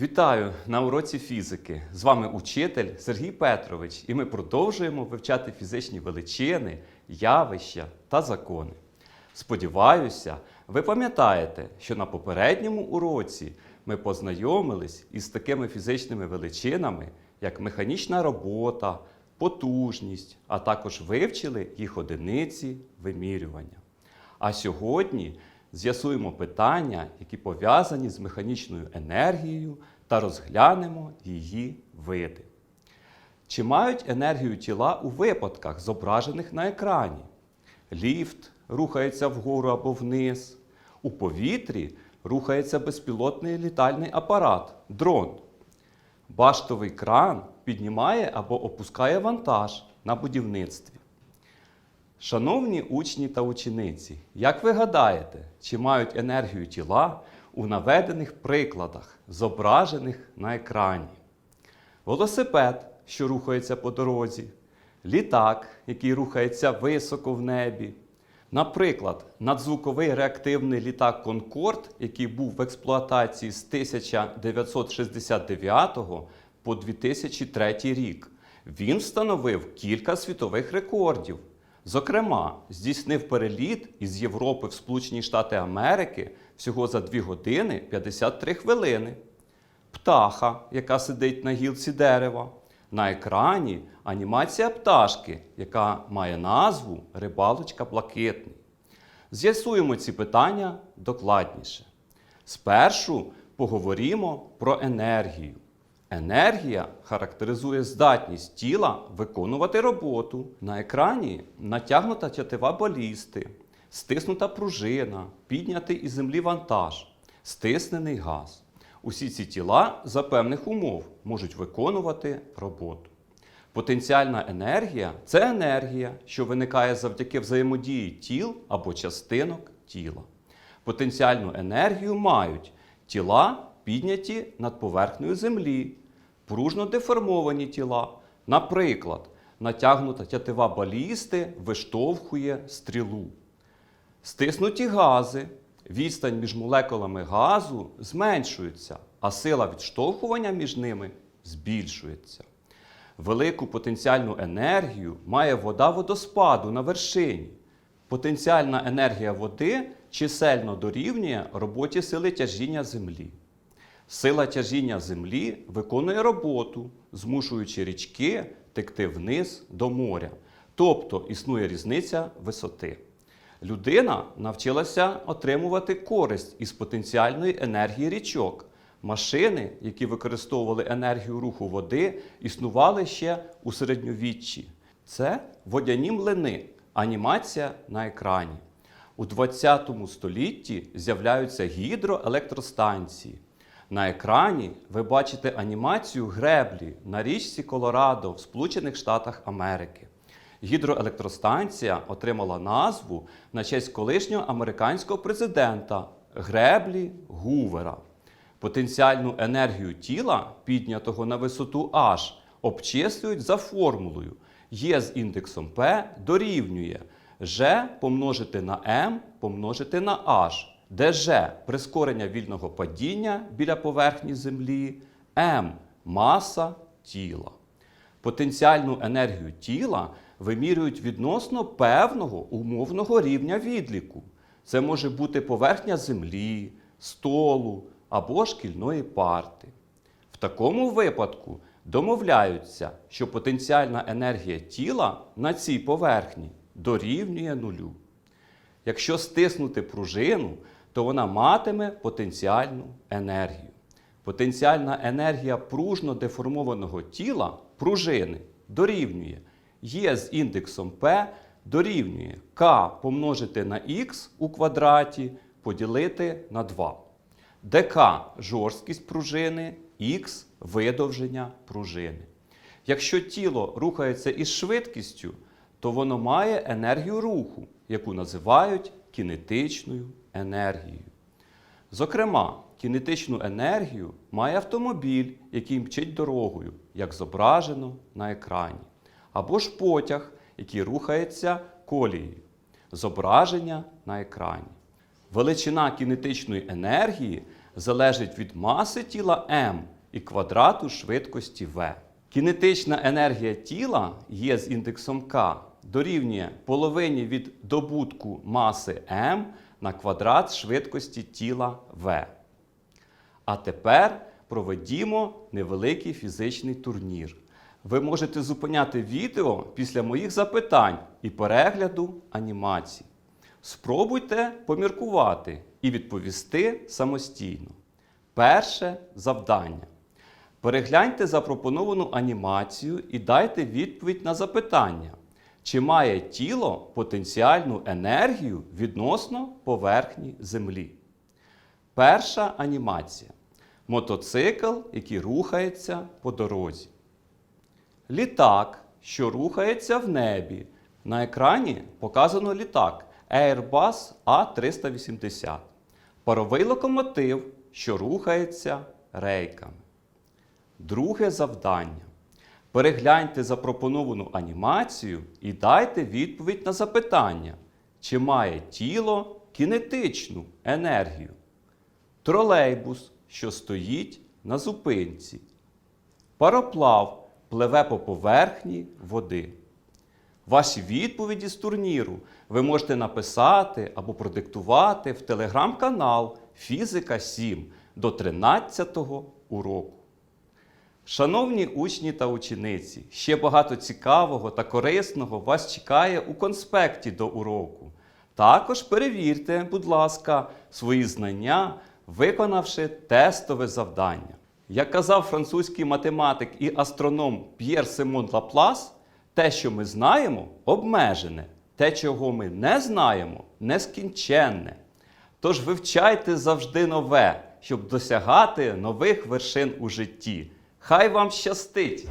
Вітаю на уроці фізики. З вами учитель Сергій Петрович, і ми продовжуємо вивчати фізичні величини, явища та закони. Сподіваюся, ви пам'ятаєте, що на попередньому уроці ми познайомились із такими фізичними величинами, як механічна робота, потужність, а також вивчили їх одиниці вимірювання. А сьогодні з'ясуємо питання, які пов'язані з механічною енергією, та розглянемо її види. Чи мають енергію тіла у випадках, зображених на екрані? Ліфт рухається вгору або вниз. У повітрі рухається безпілотний літальний апарат дрон. Баштовий кран піднімає або опускає вантаж на будівництві. Шановні учні та учениці, як ви гадаєте, чи мають енергію тіла у наведених прикладах, зображених на екрані? Велосипед, що рухається по дорозі, літак, який рухається високо в небі. Наприклад, надзвуковий реактивний літак Конкорд, який був в експлуатації з 1969 по 2003 рік, він встановив кілька світових рекордів. Зокрема, здійснив переліт із Європи в Сполучені Штати Америки всього за 2 години 53 хвилини. Птаха, яка сидить на гілці дерева. На екрані анімація пташки, яка має назву Рибалочка блакитний. З'ясуємо ці питання докладніше. Спершу поговоримо про енергію. Енергія характеризує здатність тіла виконувати роботу. На екрані натягнута тятива балісти, стиснута пружина, піднятий із землі вантаж, стиснений газ. Усі ці тіла за певних умов можуть виконувати роботу. Потенціальна енергія це енергія, що виникає завдяки взаємодії тіл або частинок тіла. Потенціальну енергію мають тіла, підняті над поверхнею землі, пружно деформовані тіла. Наприклад, натягнута тятива балісти виштовхує стрілу. Стиснуті гази. Відстань між молекулами газу зменшується, а сила відштовхування між ними збільшується. Велику потенціальну енергію має вода водоспаду на вершині. Потенціальна енергія води чисельно дорівнює роботі сили тяжіння Землі. Сила тяжіння Землі виконує роботу, змушуючи річки текти вниз до моря. Тобто існує різниця висоти. Людина навчилася отримувати користь із потенціальної енергії річок. Машини, які використовували енергію руху води, існували ще у середньовіччі. Це водяні млини, анімація на екрані. У 20 столітті з'являються гідроелектростанції. На екрані ви бачите анімацію греблі на річці Колорадо в Сполучених Штатах Америки. Гідроелектростанція отримала назву на честь колишнього американського президента Греблі Гувера. Потенціальну енергію тіла, піднятого на висоту H, обчислюють за формулою. Є з індексом P дорівнює G помножити на M помножити на H, G – прискорення вільного падіння біля поверхні Землі, M – маса тіла. Потенціальну енергію тіла вимірюють відносно певного умовного рівня відліку. Це може бути поверхня землі, столу або шкільної парти. В такому випадку домовляються, що потенціальна енергія тіла на цій поверхні дорівнює нулю. Якщо стиснути пружину, то вона матиме потенціальну енергію. Потенціальна енергія пружно деформованого тіла пружини дорівнює є з індексом P дорівнює k помножити на x у квадраті поділити на 2. ДК жорсткість пружини, х видовження пружини. Якщо тіло рухається із швидкістю, то воно має енергію руху, яку називають кінетичною енергією. Зокрема, кінетичну енергію має автомобіль, який мчить дорогою, як зображено на екрані, або ж потяг, який рухається колією. Зображення на екрані. Величина кінетичної енергії залежить від маси тіла М і квадрату швидкості V. Кінетична енергія тіла є з індексом К дорівнює половині від добутку маси М на квадрат швидкості тіла V. А тепер проведімо невеликий фізичний турнір. Ви можете зупиняти відео після моїх запитань і перегляду анімацій. Спробуйте поміркувати і відповісти самостійно. Перше завдання. Перегляньте запропоновану анімацію і дайте відповідь на запитання, чи має тіло потенціальну енергію відносно поверхні Землі. Перша анімація. Мотоцикл, який рухається по дорозі. Літак, що рухається в небі. На екрані показано літак Airbus A380. Паровий локомотив, що рухається рейками. Друге завдання. Перегляньте запропоновану анімацію і дайте відповідь на запитання, чи має тіло кінетичну енергію. Тролейбус, що стоїть на зупинці. Пароплав пливе по поверхні води. Ваші відповіді з турніру ви можете написати або продиктувати в телеграм-канал Фізика 7 до 13 уроку. Шановні учні та учениці, ще багато цікавого та корисного вас чекає у конспекті до уроку. Також перевірте, будь ласка, свої знання, виконавши тестове завдання. Як казав французький математик і астроном П'єр Симон Лаплас, те, що ми знаємо, обмежене, те, чого ми не знаємо, нескінченне. Тож вивчайте завжди нове, щоб досягати нових вершин у житті. Хай вам щастить!